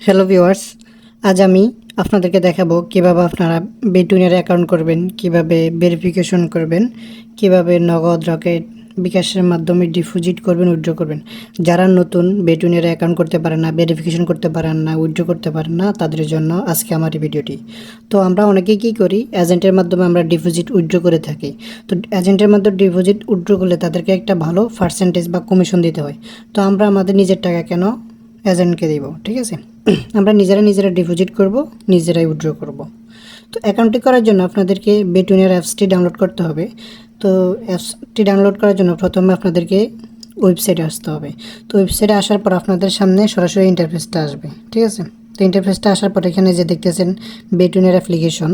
Hello viewers আজ আমি আপনাদেরকে দেখাবো কীভাবে আপনারা বেটুনের অ্যাকাউন্ট করবেন, কীভাবে ভেরিফিকেশন করবেন, কীভাবে নগদ, রকেট, বিকাশের মাধ্যমে ডিপোজিট করবেন, উইথড্র করবেন। যারা নতুন বেটুনের অ্যাকাউন্ট করতে পারেন না ভেরিফিকেশন করতে পারেন না, উইথড্র করতে পারেন না, তাদের জন্য আজকে আমার এই ভিডিওটি। তো আমরা অনেকেই কী করি এজেন্টের মাধ্যমে আমরা ডিপোজিট উইথড্র করে থাকি। তো এজেন্টের মাধ্যমে ডিপোজিট উইথড্র করলে তাদেরকে একটা ভালো পার্সেন্টেজ বা কমিশন দিতে হয়। তো আমরা আমাদের নিজের টাকা কেন এজেন্টকে দিব, ঠিক আছে? আমরা নিজেরা নিজেরা ডিপোজিট করব, নিজেরাই উইথড্র করব। তো অ্যাকাউন্টটি করার জন্য আপনাদেরকে বেটুনের অ্যাপসটি ডাউনলোড করতে হবে। তো অ্যাপসটি ডাউনলোড করার জন্য প্রথমে আপনাদেরকে ওয়েবসাইটে আসতে হবে। তো ওয়েবসাইটে আসার পর আপনাদের সামনে সরাসরি ইন্টারফেসটা আসবে, ঠিক আছে? তো ইন্টারফেসটা আসার পর এখানে যে দেখতেছেন বেটুনের অ্যাপ্লিকেশন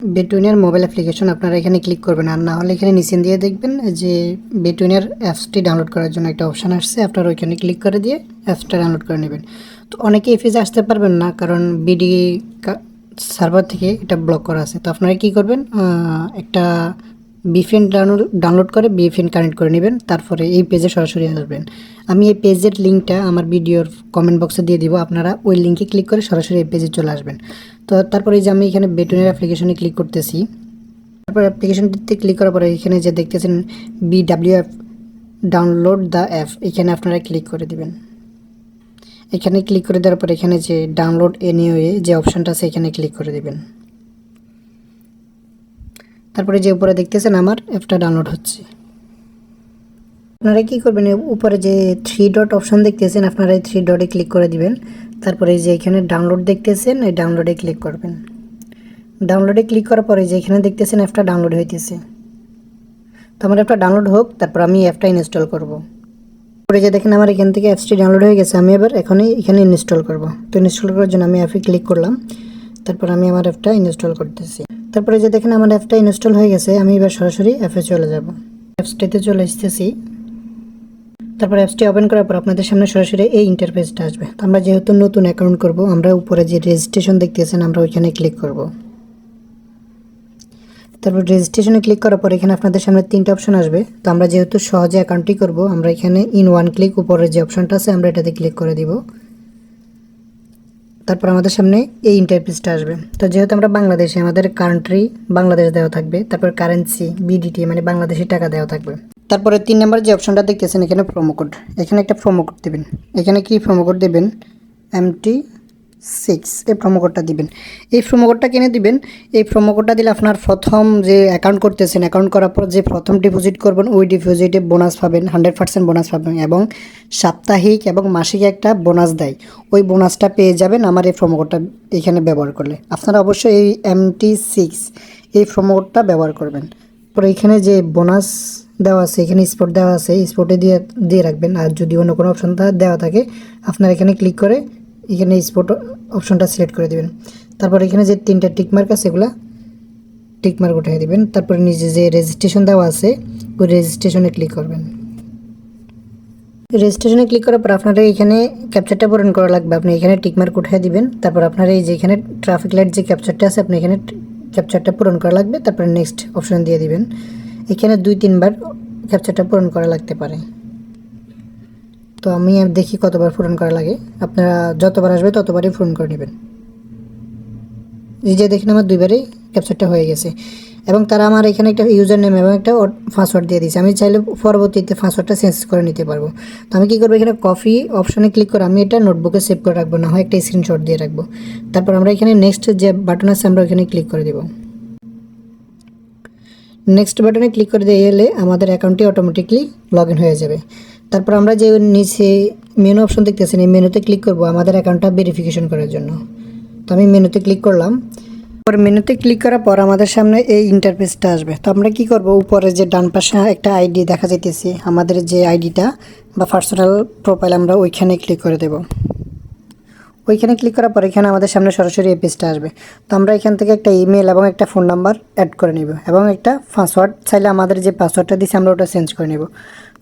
বেটুনের মোবাইল অ্যাপ্লিকেশন আপনারা এখানে ক্লিক করবেন। আর না হলে এখানে নিচে দিয়ে দেখবেন যে বেটুইনের অ্যাপসটি ডাউনলোড করার জন্য একটা অপশান আসছে। আপনারা ওইখানে ক্লিক করে দিয়ে অ্যাপসটা ডাউনলোড করে নেবেন। তো অনেকে এই আসতে পারবেন না কারণ বিডি সার্ভার থেকে এটা ব্লক করা আছে। তো আপনারা কী করবেন? একটা বিফেন ডাউনলোড করে বিএফএন কানেক্ট করে নেবেন, তারপরে এই পেজে সরাসরি আসবেন। আমি এই পেজের লিঙ্কটা আমার ভিডিওর কমেন্ট বক্সে দিয়ে দিব, আপনারা ওই লিঙ্কে ক্লিক করে সরাসরি এই পেজে চলে আসবেন। তো তারপরে যে আমি এখানে বেটনের অ্যাপ্লিকেশনে ক্লিক করতেছি, তারপর অ্যাপ্লিকেশনটিতে ক্লিক করার পরে এখানে যে দেখতেছেন বিডাব্লিউএফ ডাউনলোড দ্য অ্যাপ এখানে আপনারা ক্লিক করে দিবেন। এখানে ক্লিক করে দেওয়ার পর এখানে যে ডাউনলোড এনিওয়ে যে অপশানটা আছে, এখানে ক্লিক করে দিবেন। তারপরে যে উপরে দেখতেছেন আমার অ্যাপটা ডাউনলোড হচ্ছে। আপনারা কী করবেন উপরে যে থ্রি ডট অপশন দেখতেছেন, আপনারা এই থ্রি ডটে ক্লিক করে দিবেন। তারপরে যে এখানে ডাউনলোড দেখতেছেন, এই ডাউনলোডে ক্লিক করবেন। ডাউনলোডে ক্লিক করার পরে যে এখানে দেখতেছেন অ্যাপটা ডাউনলোড হইতেছে। তো আমার অ্যাপটা ডাউনলোড হোক, তারপর আমি অ্যাপটা ইনস্টল করব। পরে যে দেখেন আমার এখান থেকে অ্যাপসটি ডাউনলোড হয়ে গেছে, আমি এবার এখনই এখানে ইনস্টল করব। তো ইনস্টল করার জন্য আমি অ্যাপে ক্লিক করলাম। তারপর আমি আমার অ্যাপটা ইনস্টল করতেছি। তারপরে যে দেখেন আমার অ্যাপটা ইনস্টল হয়ে গেছে, আমি এবার সরাসরি অ্যাপে চলে যাব। অ্যাপসটিতে চলে আসতেছি। তারপর অ্যাপসটি ওপেন করার পর আপনাদের সামনে সরাসরি এই ইন্টারফেসটা আসবে। তো আমরা যেহেতু নতুন অ্যাকাউন্ট করব, আমরা উপরে যে রেজিস্ট্রেশন দেখতেছেন, আমরা ওইখানে ক্লিক করব। তারপর রেজিস্ট্রেশনে ক্লিক করার পর এখানে আপনাদের সামনে তিনটা অপশন আসবে। তো আমরা যেহেতু সহজে অ্যাকাউন্টটি করব, আমরা এখানে ইন ওয়ান ক্লিক উপরের যে অপশনটা আছে, আমরা এটাতে ক্লিক করে দিব। তারপর আমাদের সামনে এই ইন্টারফেসটা আসবে। তো যেহেতু আমরা বাংলাদেশে, আমাদের কান্ট্রি বাংলাদেশ দেওয়া থাকবে, তারপর কারেন্সি বিডিটি মানে বাংলাদেশি টাকা দেওয়া থাকবে। তারপরে তিন নম্বর যে অপশনটা দেখতেছেন, এখানে প্রোমো কোড এখানে একটা প্রোমো কোড দেবেন। এখানে কি প্রোমো কোড দেবেন? এমটি সিক্স এই প্রোমো কোডটা দিবেন। এই প্রোমো কোডটা কিনে দিবেন। এই প্রোমো কোডটা দিলে আপনার প্রথম যে অ্যাকাউন্ট করতেছেন অ্যাকাউন্ট করার পর যে প্রথম ডিপোজিট করবেন, ওই ডিপোজিটে বোনাস পাবেন হান্ড্রেড পার্সেন্ট বোনাস পাবেন এবং সাপ্তাহিক এবং মাসিক একটা বোনাস দেয়। ওই বোনাসটা পেয়ে যাবেন আমার এই প্রোমো কোডটা এখানে ব্যবহার করলে। আপনারা অবশ্যই এই এমটি সিক্স এই প্রোমো কোডটা ব্যবহার করবেন। পরে এখানে যে বোনাস দেওয়া আছে, এখানে স্পট দেওয়া আছে স্পটে দিয়ে দিয়ে রাখবেন। আর যদি অন্য কোনো অপশন দেওয়া থাকে, আপনার এখানে ক্লিক করে এখানে স্পট অপশনটা সিলেক্ট করে দেবেন। তারপর এখানে যে তিনটা টিকমার্ক আছে, এগুলা টিকমার্ক উঠিয়ে দেবেন। তারপরে নিজে যে রেজিস্ট্রেশন দেওয়া আছে, ওই রেজিস্ট্রেশনে ক্লিক করবেন। রেজিস্ট্রেশনে ক্লিক করার পর আপনারা এখানে ক্যাপচারটা পূরণ করা লাগবে। আপনি এখানে টিকমার্ক উঠিয়ে দিবেন। তারপর আপনার এই যে এখানে ট্রাফিক লাইট যে ক্যাপচারটা আছে, আপনি এখানে ক্যাপচারটা পূরণ করা লাগবে। তারপরে নেক্সট অপশন দিয়ে দিবেন। এখানে দুই, তিনবার ক্যাপচারটা পূরণ করা লাগতে পারে। তো আমি দেখি কতবার পূরণ করা লাগে। আপনারা যতবার আসবে ততবারই পূরণ করে নেবেন। যে দেখেন আমার দুইবারই ক্যাপচারটা হয়ে গেছে। এবং তারা আমার এখানে একটা ইউজার নেম এবং একটা পাসওয়ার্ড দিয়ে দিয়েছে। আমি চাইলে পরবর্তীতে পাসওয়ার্ডটা চেঞ্জ করে নিতে পারব। তো আমি কী করব এখানে কপি অপশানে ক্লিক করে আমি এটা নোটবুকে সেভ করে রাখব, না হয় একটা স্ক্রিনশট দিয়ে রাখব। তারপর আমরা এখানে নেক্সট যে বাটন আছে আমরা ওখানে ক্লিক করে দেবো। নেক্সট বাটনে ক্লিক করে দিয়ে এলে আমাদের অ্যাকাউন্টটি অটোমেটিকলি লগ হয়ে যাবে। তারপর আমরা যে নিচে মেনু অপশন দেখতেছেন, এই মেনুতে ক্লিক করব আমাদের অ্যাকাউন্টটা ভেরিফিকেশন করার জন্য। তো আমি মেনুতে ক্লিক করলাম। পরে মেনুতে ক্লিক করার পর আমাদের সামনে এই ইন্টারফেসটা আসবে। তো আমরা কি করব? উপরে যে ডান পাশে একটা আইডি দেখা যাইতেছে, আমাদের যে আইডিটা বা পার্সোনাল প্রোফাইল আমরা ওইখানে ক্লিক করে দেব। ওইখানে ক্লিক করার পর এখানে আমাদের সামনে সরাসরি এই পেজটা আসবে। তো আমরা এখান থেকে একটা ইমেল এবং একটা ফোন নাম্বার অ্যাড করে নিব এবং একটা পাসওয়ার্ড চাইলে আমাদের যে পাসওয়ার্ডটা দিয়েছি আমরা ওটা চেঞ্জ করে নেব।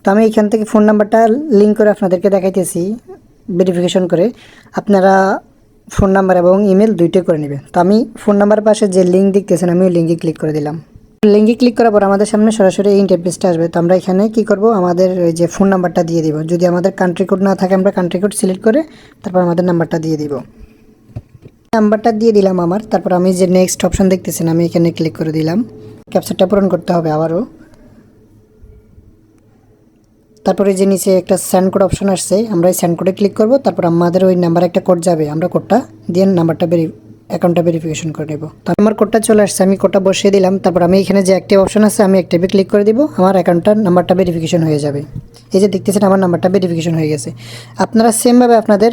তো আমি এখান থেকে ফোন নাম্বারটা লিঙ্ক করে আপনাদেরকে দেখাইতেছি ভেরিফিকেশন করে। আপনারা ফোন নাম্বার এবং ইমেল দুইটাই করে নেবেন। তো আমি ফোন নাম্বার পাশে যে লিঙ্ক দেখতেছেন, আমি ওই লিঙ্কে ক্লিক করে দিলাম। লিঙ্কে ক্লিক করার পর আমাদের সামনে সরাসরি এই ইন্টারফেসটা আসবে। তো আমরা এখানে কি করব? আমাদের যে ফোন নাম্বারটা দিয়ে দিব। যদি আমাদের কান্ট্রি কোড না থাকে, আমরা কান্ট্রি কোড সিলেক্ট করে তারপর আমাদের নাম্বারটা দিয়ে দিব। নাম্বারটা দিয়ে দিলাম আমার। তারপর আমি যে নেক্সট অপশন দেখতেছেন, আমি এখানে ক্লিক করে দিলাম। ক্যাপচারটা পূরণ করতে হবে আবারও। তারপরে যে নিচে একটা স্যান্ড কোড অপশন আসছে, আমরা এই স্যান্ড কোডে ক্লিক করব, তারপর আমাদের ওই নাম্বারে একটা কোড যাবে, আমরা কোডটা দিয়ে নাম্বারটা ভেরি অ্যাকাউন্টটা ভেরিফিকেশন করে নেব। তো আমার কোডটা চলে আসছে, আমি কোডটা বসিয়ে দিলাম, তারপর আমি এখানে যে অ্যাক্টিভ অপশন আছে, আমি অ্যাক্টিভে ক্লিক করে দিব, আমার অ্যাকাউন্টটার নাম্বারটা ভেরিফিকেশন হয়ে যাবে। এই যে দেখতেছেন, আমার নাম্বারটা ভেরিফিকেশন হয়ে গেছে। আপনারা সেমভাবে আপনাদের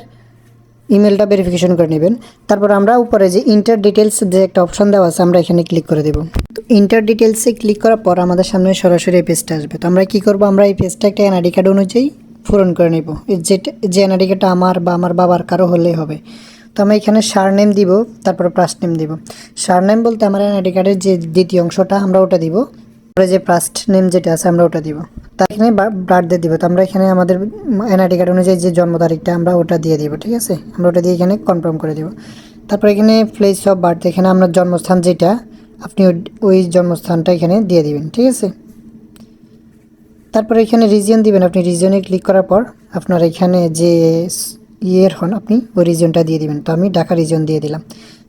ইমেলটা ভেরিফিকেশন করে নেবেন। তারপর আমরা উপরে যে ইন্টার ডিটেলস যে একটা অপশন দেওয়া আছে, আমরা এখানে ক্লিক করে দেব। ইন্টার ডিটেলসে ক্লিক করার পর আমাদের সামনে সরাসরি এই পেজটা আসবে। তো আমরা কি করব? আমরা এই পেজটা একটা এনআইডি কার্ড অনুযায়ী পূরণ করে নেব। যেটা যে এনআইডি কার্ডটা আমার বা আমার বাবার কারও হলেই হবে। তো আমরা এখানে সার নেম দিব, তারপরে প্লাস নেম দিব। সার নেম বলতে আমার এনআইডি কার্ডের যে দ্বিতীয় অংশটা, আমরা ওটা দিব। তারপরে যে ফার্স্ট নেম যেটা আছে, আমরা ওটা দিব। তা এখানে দিয়ে দিব। তো আমরা এখানে আমাদের এনআইডি কার্ড অনুযায়ী যে জন্ম তারিখটা, আমরা ওটা দিয়ে দিব, ঠিক আছে? আমরা ওটা দিয়ে এখানে কনফার্ম করে দিব। তারপর এখানে প্লেস অফ বার্থ এখানে আমরা জন্মস্থান যেটা আপনি ওই- জন্মস্থানটা এখানে দিয়ে দিবেন, ঠিক আছে? তারপরে এখানে রিজিয়ন দিবেন, আপনি রিজিয়নে ক্লিক করার পর আপনার এখানে যে ইয়ের হন আপনি, ওই রিজিয়নটা দিয়ে দিবেন। তো আমি ঢাকা রিজিয়ন দিয়ে দিলাম।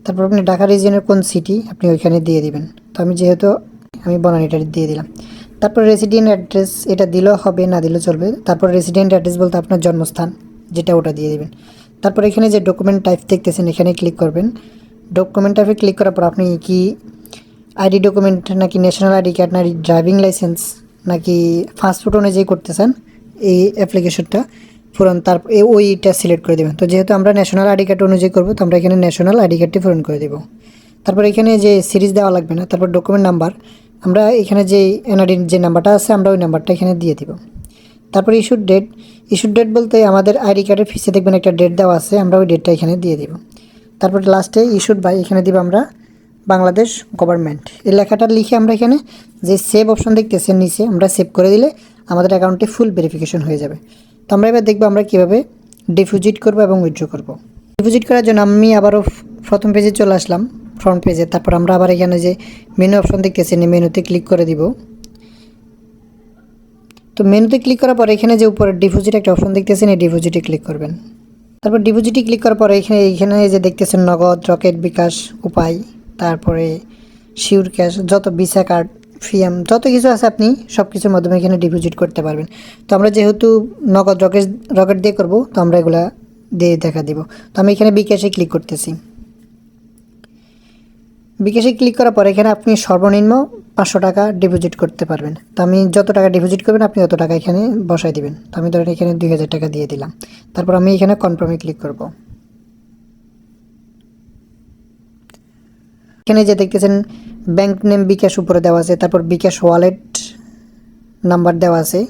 তারপর আপনি ঢাকা রিজিয়নের কোন সিটি আপনি ওইখানে দিয়ে দিবেন। তো আমি যেহেতু আমি বনানীটা দিয়ে দিলাম। তারপর রেসিডেন্ট অ্যাড্রেস এটা দিলেও হবে, না দিলেও চলবে। তারপর রেসিডেন্ট অ্যাড্রেস বলতে আপনার জন্মস্থান, যেটা ওটা দিয়ে দিবেন। তারপর এখানে যে ডকুমেন্ট টাইপ দেখতেছেন, এখানে ক্লিক করবেন। ডকুমেন্ট টাইপে ক্লিক করার পর আপনি কি আইডি ডকুমেন্ট নাকি ন্যাশনাল আইডি কার্ড, নাকি ড্রাইভিং লাইসেন্স নাকি পাসপোর্ট অনুযায়ী করতেছেন এই অ্যাপ্লিকেশনটা পূরণ তার ওইটা সিলেক্ট করে দেবেন। তো যেহেতু আমরা ন্যাশনাল আইডি কার্ড অনুযায়ী করব, তো আমরা এখানে ন্যাশনাল আইডি কার্ডটি পূরণ করে দেবো। তারপর এখানে যে সিরিজ দেওয়া লাগবে না, তারপর ডকুমেন্ট নাম্বার আমরা এখানে যে এনআরডির যে নাম্বারটা আছে, আমরা ওই নাম্বারটা এখানে দিয়ে দিব। তারপর ইস্যুর ডেট ইস্যুর ডেট বলতে আমাদের আইডি কার্ডের ফিসে দেখবেন একটা ডেট দেওয়া আছে, আমরা ওই ডেটটা এখানে দিয়ে দিব। তারপর লাস্টে ইস্যুড বাই এখানে দিব আমরা বাংলাদেশ গভর্নমেন্ট। এই লেখাটা লিখে আমরা এখানে যে সেভ অপশন দেখতেছেন নিচে, আমরা সেভ করে দিলে আমাদের অ্যাকাউন্টে ফুল ভেরিফিকেশন হয়ে যাবে। তো আমরা এবার দেখব আমরা কীভাবে ডিপোজিট করব এবং উইথড্র করব। ডিপোজিট করার জন্য আমি আবারও প্রথম পেজে চলে আসলাম ফ্রন্ট পেজে তারপর আমরা আবার এখানে যে মেনু অপশন দেখতেছি মেনুতে ক্লিক করে দিব। তো মেনুতে ক্লিক করার পর এখানে যে উপরে ডিপোজিট একটা অপশন দেখতেছেন, এই ডিপোজিটে ক্লিক করবেন। তারপর ডিপোজিটে ক্লিক করার পরে এখানে এখানে যে দেখতেছেন নগদ, রকেট বিকাশ, উপায়। তারপরে শিওর ক্যাশ যত ভিসা কার্ড ফিএম যত কিছু আছে আপনি সব কিছুর মাধ্যমে এখানে ডিপোজিট করতে পারবেন। তো আমরা যেহেতু নগদ রকেট রকেট দিয়ে করব, তো আমরা এগুলা দিয়ে দেখা দিব। তো আমি এখানে বিকাশে ক্লিক করতেছি। বিকাশে ক্লিক করার পর এখানে আপনি সর্বনিম্ন পাঁচশো টাকা ডিপোজিট করতে পারবেন। তো আমি যত টাকা ডিপোজিট করবেন, আপনি অত টাকা এখানে বসাই দিবেন। তো আমি ধরেন এখানে দুই হাজার টাকা দিয়ে দিলাম। তারপর আমি এখানে কনফার্মে ক্লিক করব। এখানে যে দেখতেছেন ব্যাংক নেম বিকাশ উপরে দেওয়া আছে, তারপর বিকাশ ওয়ালেট নাম্বার দেওয়া আছে,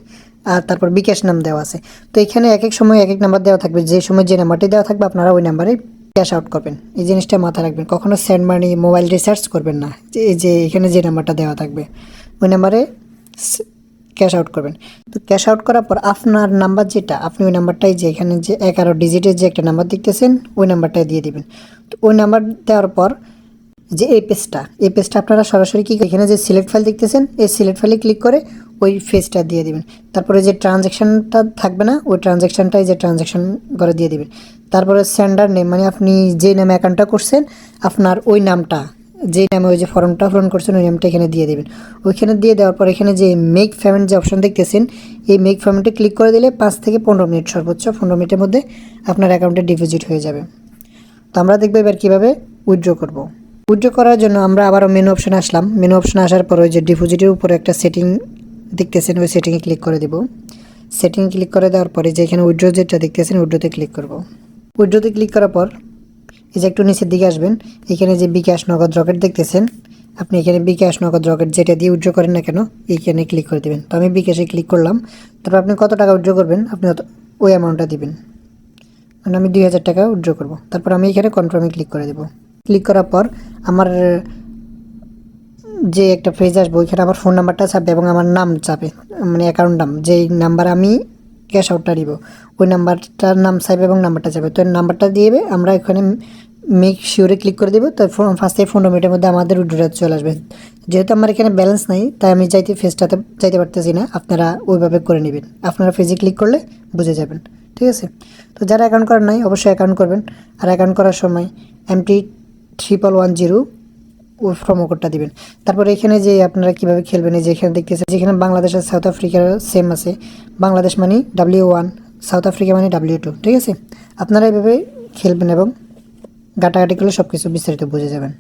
আর তারপর বিকাশ নাম দেওয়া আছে। তো এখানে এক এক সময় এক এক নাম্বার দেওয়া থাকবে, যে সময় যে নাম্বারটি দেওয়া থাকবে, আপনারা ওই নাম্বারে ক্যাশ আউট করবেন। এই জিনিসটা মাথায় রাখবেন কখনও সেন্ড মানি মোবাইল রিচার্জ করবেন না এই যে এখানে যে নাম্বারটা দেওয়া থাকবে, ওই নাম্বারে ক্যাশ আউট করবেন। তো ক্যাশ আউট করার পর আপনার নাম্বার যেটা, আপনি ওই নাম্বারটাই যে এখানে যে এগারো ডিজিটের যে একটা নাম্বার দেখতেছেন, ওই নাম্বারটাই দিয়ে দিবেন। তো ওই নাম্বার দেওয়ার পর যে এই পেজটা এই পেজটা আপনারা সরাসরি কি এখানে যে সিলেক্ট ফাইল দেখতেছেন, এই সিলেক্ট ফাইলে ক্লিক করে ওই পেজটা দিয়ে দিবেন। তারপরে যে ট্রানজ্যাকশনটা থাকবে না, ওই ট্রানজ্যাকশনটাই যে ট্রানজ্যাকশন করে দিয়ে দিবেন। তারপরে স্যান্ডার নেম মানে আপনি যে নামে অ্যাকাউন্টটা করছেন, আপনার ওই নামটা, যে নামে ওই যে ফর্মটা পূরণ করছেন, ওই নামটা এখানে দিয়ে দেবেন। ওইখানে দিয়ে দেওয়ার পর এখানে যে মেক পেমেন্ট যে অপশন দেখতেছেন, এই মেক পেমেন্টে ক্লিক করে দিলে পাঁচ থেকে পনেরো মিনিট সর্বোচ্চ পনেরো মিনিটের মধ্যে আপনার অ্যাকাউন্টে ডিপোজিট হয়ে যাবে। তো আমরা দেখব এবার কীভাবে উইথড্র করব। উইথড্র করার জন্য আমরা আবারও মেনু অপশানে আসলাম। মেনু অপশানে আসার পর ওই যে ডিপোজিটের উপরে একটা সেটিং দেখতেছেন, ওই সেটিংয়ে ক্লিক করে দেব। সেটিং ক্লিক করে দেওয়ার পরে যে এখানে উইড্রো যেটা দেখতেছেন, উইড্রোতে ক্লিক করব। উইড্রোতে ক্লিক করার পর এই যে একটু নিচের দিকে আসবেন, এখানে যে বিকাশ নগদ রকেট দেখতেছেন, আপনি এখানে বিকাশ নগদ রকেট যেটা দিয়ে উইড্রো করেন না কেন, এইখানে ক্লিক করে দেবেন। তো আমি বিকাশে ক্লিক করলাম। তারপর আপনি কত টাকা উইথড্র করবেন, আপনি ওই অ্যামাউন্টটা দিবেন। মানে আমি দুই হাজার টাকা উইথড্র করব। তারপর আমি এখানে কনফার্মে ক্লিক করে দেবো। ক্লিক করার পর আমার, যে একটা পেজ আসবে, ওইখানে আমার ফোন নাম্বারটা চাপবে এবং আমার নাম চাপে মানে অ্যাকাউন্ট নাম। যেই নাম্বার আমি ক্যাশ আউটটা দিব, ওই নাম্বারটার নাম চাইবে এবং নাম্বারটা চাইবে। তো নাম্বারটা দিয়ে আমরা এখানে মেক শিওরে ক্লিক করে দেবো, তো ফোন ফার্স্টে পনেরো মিনিটের মধ্যে আমাদের উইড্রোটা চলে আসবে। যেহেতু আমার এখানে ব্যালেন্স নাই, তাই আমি চাইতে ফেসটাতে চাইতে পারতেছি না, আপনারা ওইভাবে করে নেবেন। আপনারা ফেজে ক্লিক করলে বুঝে যাবেন, ঠিক আছে? তো যারা অ্যাকাউন্ট করেন নাই, অবশ্যই অ্যাকাউন্ট করবেন। আর অ্যাকাউন্ট করার সময় এমটি ট্রিপল ওয়ান জিরো ওই প্রোমো কোডটা দিবেন। তারপর এখানে যে আপনারা কীভাবে খেলবেন, এই যে এখানে দেখতেছেন, যেখানে বাংলাদেশ আর সাউথ আফ্রিকার সেম আছে। বাংলাদেশ মানে ডাব্লিউ ওয়ান সাউথ আফ্রিকা মানে ডাব্লিউ টু ঠিক আছে? আপনারা এভাবে খেলবেন এবং গাটাগাটি করলে সব কিছু বিস্তারিত বুঝে যাবেন।